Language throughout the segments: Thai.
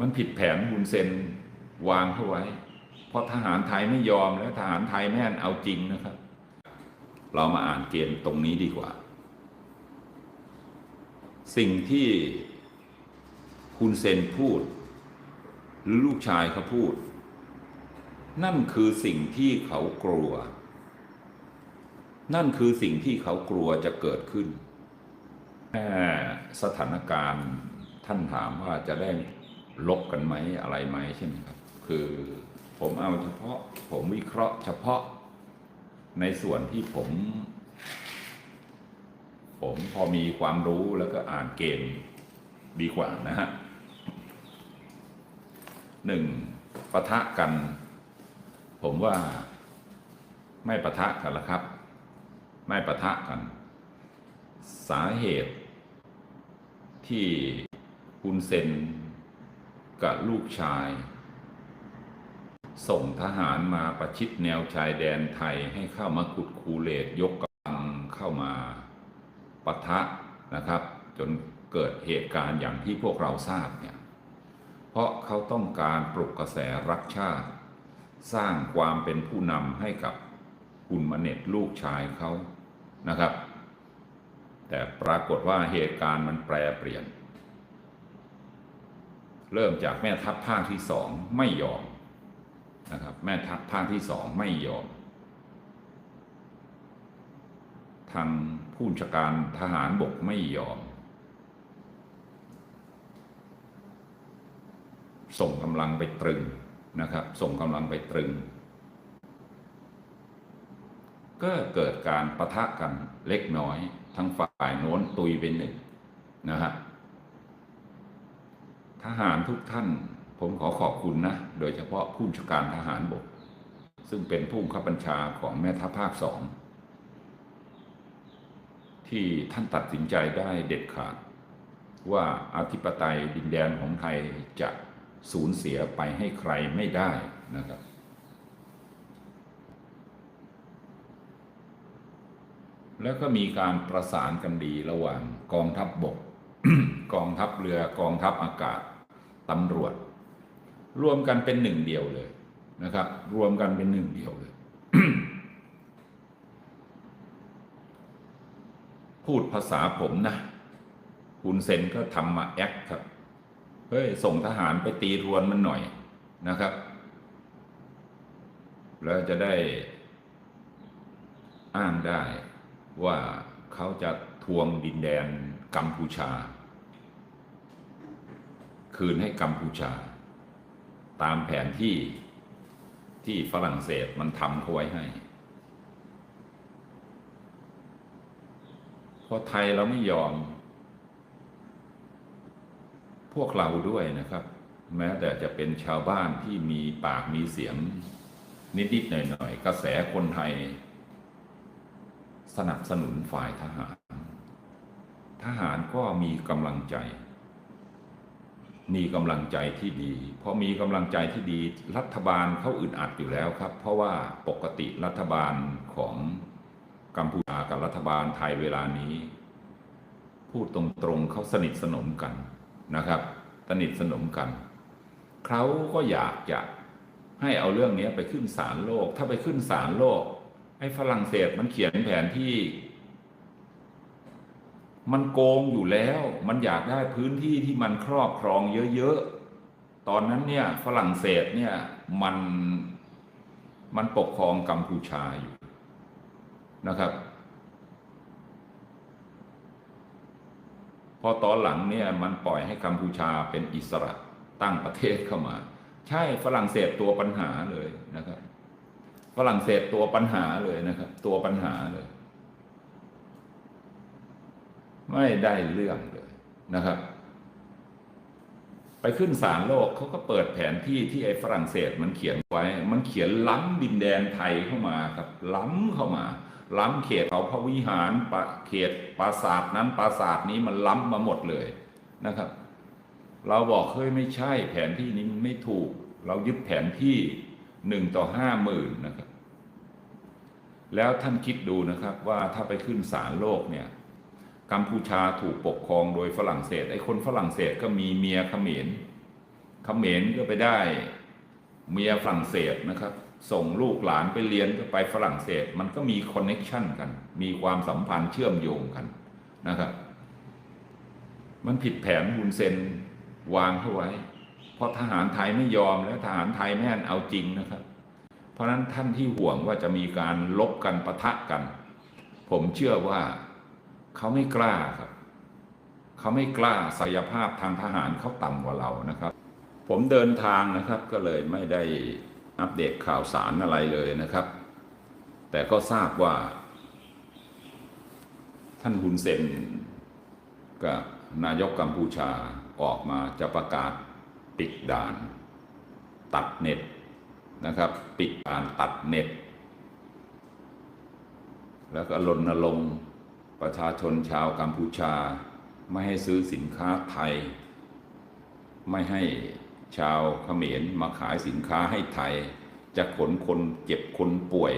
มันผิดแผนบุญเซนวางเข้าไว้ เพราะทหารไทยไม่ยอมและทหารไทยแม่นเอาจริงนะครับ เรามาอ่านเกณฑ์ตรงนี้ดีกว่า สิ่งที่คุณเซนพูด หรือลูกชายเขาพูด นั่นคือสิ่งที่เขากลัว นั่นคือสิ่งที่เขากลัวจะเกิดขึ้นแสถานการณ์ท่านถามว่าจะได้ ลบกันไหมอะไรไหมใช่ไหมครับ คือผมเอาเฉพาะผมวิเคราะห์เฉพาะในส่วนที่ผม ผมพอมีความรู้แล้วก็อ่านเกณฑ์ดีกว่านะฮะหนึ่งปะทะกัน ผมว่าไม่ปะทะกันละครับ ไม่ปะทะกัน สาเหตุที่คุณเซน กับลูกชาย ส่งทหารมาประชิดแนวชายแดนไทยให้เข้ามาขุดคูเลตยกกำลังเข้ามาปะทะนะครับ จนเกิดเหตุการณ์อย่างที่พวกเราทราบเนี่ยเพราะเขาต้องการปลุกกระแสรักชาติ สร้างความเป็นผู้นำให้กับคุณมเน็ตลูกชายเขานะครับ แต่ปรากฏว่าเหตุการณ์มันแปรเปลี่ยน เริ่มจากแม่ทัพภาคที่สองไม่ยอมนะครับแม่ทัพภาคที่สองไม่ยอม ทางผู้บัญชาการทหารบกไม่ยอม ส่งกำลังไปตรึงนะครับ ส่งกำลังไปตรึง ก็เกิดการประทะกันเล็กน้อย ทั้งฝ่ายโน้นตุยเป็นหนึ่งนะฮะ ทหารทุกท่าน ผมขอขอบคุณนะ โดยเฉพาะผู้ชาการทหารบก ซึ่งเป็นผู้บังคับบัญชาของแม่ทัพภาคสอง ที่ท่านตัดสินใจได้เด็ดขาด ว่าอธิปไตยดินแดนของไทยจะสูญเสียไปให้ใครไม่ได้นะครับแล้วก็มีการประสานกันดีระหว่างกองทัพบบก กองทัพเรือ กองทัพอากาศ ตำรวจ รวมกันเป็นหนึ่งเดียวเลยนะครับ รวมกันเป็นหนึ่งเดียวเลย พูดภาษาผมนะคุณเซนก็ทำมาแอคครับเฮ้ยส่งทหารไปตีรวนมันหน่อยนะครับ แล้วจะได้อ้างได้ว่าเขาจะทวงดินแดนกัมพูชา คืนให้กัมพูชา ตามแผนที่ที่ฝรั่งเศสมันทำเขาไว้ให้เพราะไทยเราไม่ยอม พวกเราด้วยนะครับ แม้แต่จะเป็นชาวบ้านที่มีปากมีเสียง นิดๆหน่อยๆกระแสคนไทย สนับสนุนฝ่ายทหาร ทหารก็มีกำลังใจ มีกำลังใจที่ดีพอมีกำลังใจที่ดี รัฐบาลเขาอึดอัดอยู่แล้วครับ เพราะว่าปกติรัฐบาลของกัมพูชากับรัฐบาลไทยเวลานี้ พูดตรงๆเขาสนิทสนมกันนะครับ สนิทสนมกันเขาก็อยากจะให้เอาเรื่องนี้ไปขึ้นศาลโลก ถ้าไปขึ้นศาลโลกไอ้ฝรั่งเศสมันเขียนแผนที่ มันโกงอยู่แล้ว มันอยากได้พื้นที่ที่มันครอบครองเยอะๆ ตอนนั้นเนี่ยฝรั่งเศสเนี่ยมันมันปกครองกัมพูชาอยู่นะครับ พอตอนหลังเนี่ยมันปล่อยให้กัมพูชาเป็นอิสระตั้งประเทศเข้ามา ใช่ฝรั่งเศสตัวปัญหาเลยนะครับ ฝรั่งเศสตัวปัญหาเลยนะครับ ตัวปัญหาเลย ไม่ได้เรื่องเลยนะครับ ไปขึ้นศาลโลกเขาก็เปิดแผนที่ที่ไอ้ฝรั่งเศสมันเขียนไว้ มันเขียนล้ำดินแดนไทยเข้ามาครับ ล้ำเข้ามา ล้ำเขตเขาพระวิหารปะเขตปราสาทนั้นปราสาทนี้มันล้ำมาหมดเลยนะครับ เราบอกเฮ้ยไม่ใช่แผนที่นี้มันไม่ถูก เรายึดแผนที่หนึ่งต่อห้าหมื่นนะครับ แล้วท่านคิดดูนะครับว่าถ้าไปขึ้นศาลโลกเนี่ย กัมพูชาถูกปกครองโดยฝรั่งเศส ไอ้คนฝรั่งเศสก็มีเมียเขมร เขมรก็ไปได้เมียฝรั่งเศสนะครับ ส่งลูกหลานไปเรียนก็ไปฝรั่งเศส มันก็มีคอนเน็ชันกัน มีความสัมพันธ์เชื่อมโยงกันนะครับ มันผิดแผนบุญเซนวางเข้าไว้ เพราะทหารไทยไม่ยอมและทหารไทยแม่นเอาจริงนะครับ เพราะฉะนั้นท่านที่ห่วงว่าจะมีการลบกันปะทะกัน ผมเชื่อว่า เขาไม่กล้าครับ เขาไม่กล้าศักยภาพทางทหารเขาต่ำกว่าเรานะครับ ผมเดินทางนะครับก็เลยไม่ได้อัปเดตข่าวสารอะไรเลยนะครับ แต่ก็ทราบว่า ท่านฮุนเซนกับนายกกัมพูชาออกมาจะประกาศปิดด่าน ตัดเน็ตนะครับ ปิดด่านตัดเน็ต แล้วก็รณรงค์ ประชาชนชาวกัมพูชา ไม่ให้ซื้อสินค้าไทย ไม่ให้ชาวเขมรมาขายสินค้าให้ไทย จะขนคนเจ็บคนป่วย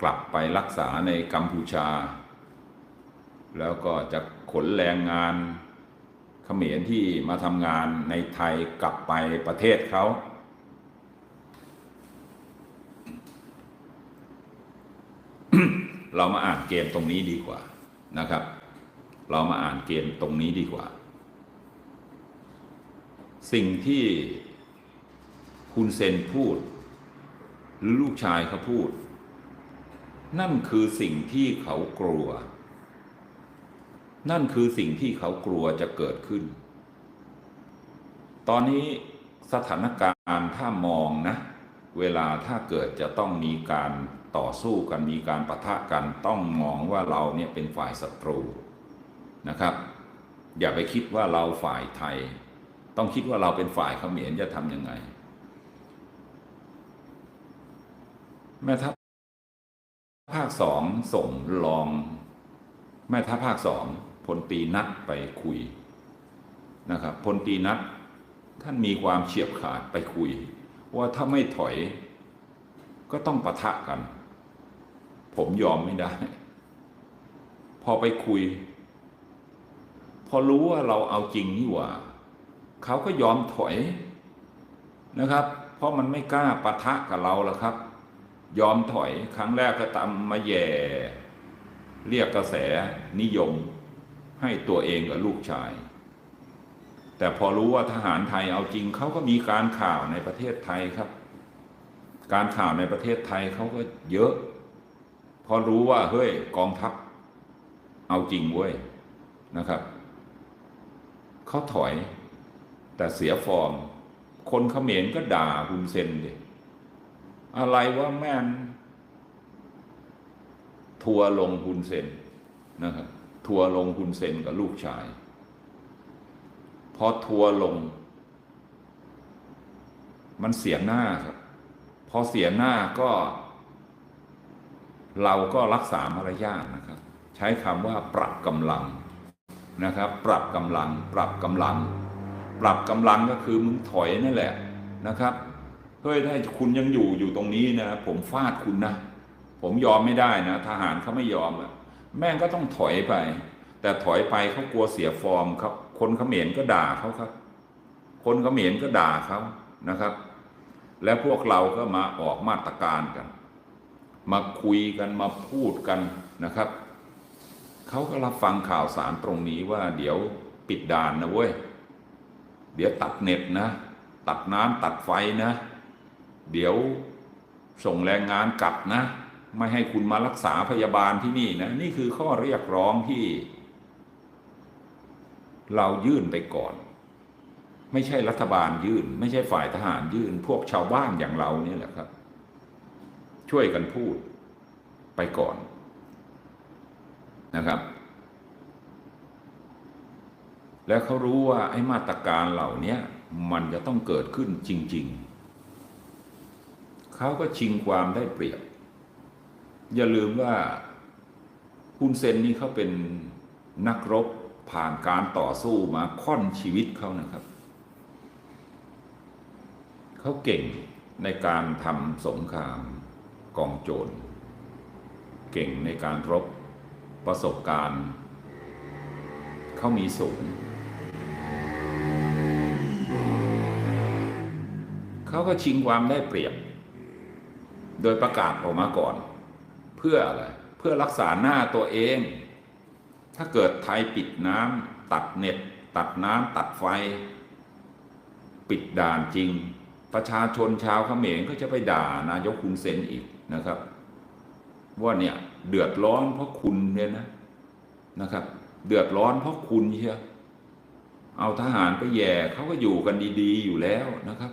กลับไปรักษาในกัมพูชา แล้วก็จะขนแรงงานเขมรที่มาทำงานในไทยกลับไปประเทศเขา เรามาอ่านเกมตรงนี้ดีกว่านะครับ เรามาอ่านเกมตรงนี้ดีกว่า สิ่งที่คุณเซนพูด หรือลูกชายเขาพูด นั่นคือสิ่งที่เขากลัว นั่นคือสิ่งที่เขากลัวจะเกิดขึ้น ตอนนี้สถานการณ์ถ้ามองนะ เวลาถ้าเกิดจะต้องมีการต่อสู้กันมีการปะทะกันต้องมองว่าเราเนี่ยเป็นฝ่ายศัตรูนะครับ อย่าไปคิดว่าเราฝ่ายไทย ต้องคิดว่าเราเป็นฝ่ายเขมรจะทำยังไง แม่ทัพภาคสองส่งรอง แม่ทัพภาคสองพลตีนัดไปคุยนะครับพลตีนัดท่านมีความเฉียบขาดไปคุย ว่าถ้าไม่ถอย ก็ต้องปะทะกัน ผมยอมไม่ได้ พอไปคุย พอรู้ว่าเราเอาจริงนี่หว่า เขาก็ยอมถอยนะครับ เพราะมันไม่กล้าปะทะกับเราแล้วครับ ยอมถอยครั้งแรกก็ตามมาแย่ เรียกกระแสนิยม ให้ตัวเองกับลูกชาย แต่พอรู้ว่าทหารไทยเอาจริงเขาก็มีการข่าวในประเทศไทยครับ การข่าวในประเทศไทยเขาก็เยอะ พอรู้ว่าเฮ้ยกองทัพเอาจริงเว้ยนะครับเขาถอยแต่เสียฟอร์ม คนเขมรก็ด่าฮุนเซนดิอะไรว่าแม่น ทัวร์ลงฮุนเซนนะครับ ทัวร์ลงฮุนเซนกับลูกชาย พอทัวร์ลง มันเสียหน้าครับ พอเสียหน้าก็ เราก็รักษามารยาทนะครับ ใช้คำว่าปรับกำลังนะครับ ปรับกำลัง ปรับกำลัง ปรับกำลังก็คือมึงถอยนั่นแหละนะครับเฮ้ยถ้าคุณยังอยู่อยู่ตรงนี้นะ ผมฟาดคุณนะ ผมยอมไม่ได้นะ ทหารเขาไม่ยอมอะแม่งก็ต้องถอยไป แต่ถอยไปเขากลัวเสียฟอร์มครับ คนเขมรก็ด่าเขาครับ คนเขมรก็ด่าเขานะครับ และพวกเราก็มาออกมาตรการกัน มาคุยกันมาพูดกันนะครับเขาก็รับฟังข่าวสารตรงนี้ว่า เดี๋ยวปิดด่านนะเว้ยเดี๋ยวตัดเน็ตนะ ตัดน้ำตัดไฟนะ เดี๋ยวส่งแรงงานกลับนะ ไม่ให้คุณมารักษาพยาบาลที่นี่นะ นี่คือข้อเรียกร้องที่ เรายื่นไปก่อน ไม่ใช่รัฐบาลยื่น ไม่ใช่ฝ่ายทหารยื่น พวกชาวบ้านอย่างเราเนี่ยแหละครับ ช่วยกันพูดไปก่อนนะครับ แล้วเขารู้ว่าไอ้มาตรการเหล่านี้มันจะต้องเกิดขึ้นจริง ๆ เขาก็ชิงความได้เปรียบ อย่าลืมว่าฮุนเซนนี่เขาเป็นนักรบ ผ่านการต่อสู้มาค่อนชีวิตเขานะครับ เขาเก่งในการทำสงครามกองโจร เก่งในการรบประสบการณ์ เขามีสูงเขาก็ชิงความได้เปรียบ โดยประกาศออกมาก่อน เพื่ออะไร เพื่อรักษาหน้าตัวเอง ถ้าเกิดไทยปิดน้ำตัดเน็ต ตัดน้ำตัดไฟ ปิดด่านจริง ประชาชนชาวเขมรก็จะไปด่านายกคุณเซนอีกนะครับ ว่าเนี่ยเดือดร้อนเพราะคุณเนี่ยนะนะครับ เดือดร้อนเพราะคุณเชียวเอาทหารไปแย่เขาก็อยู่กันดี ๆ อยู่แล้วนะครับ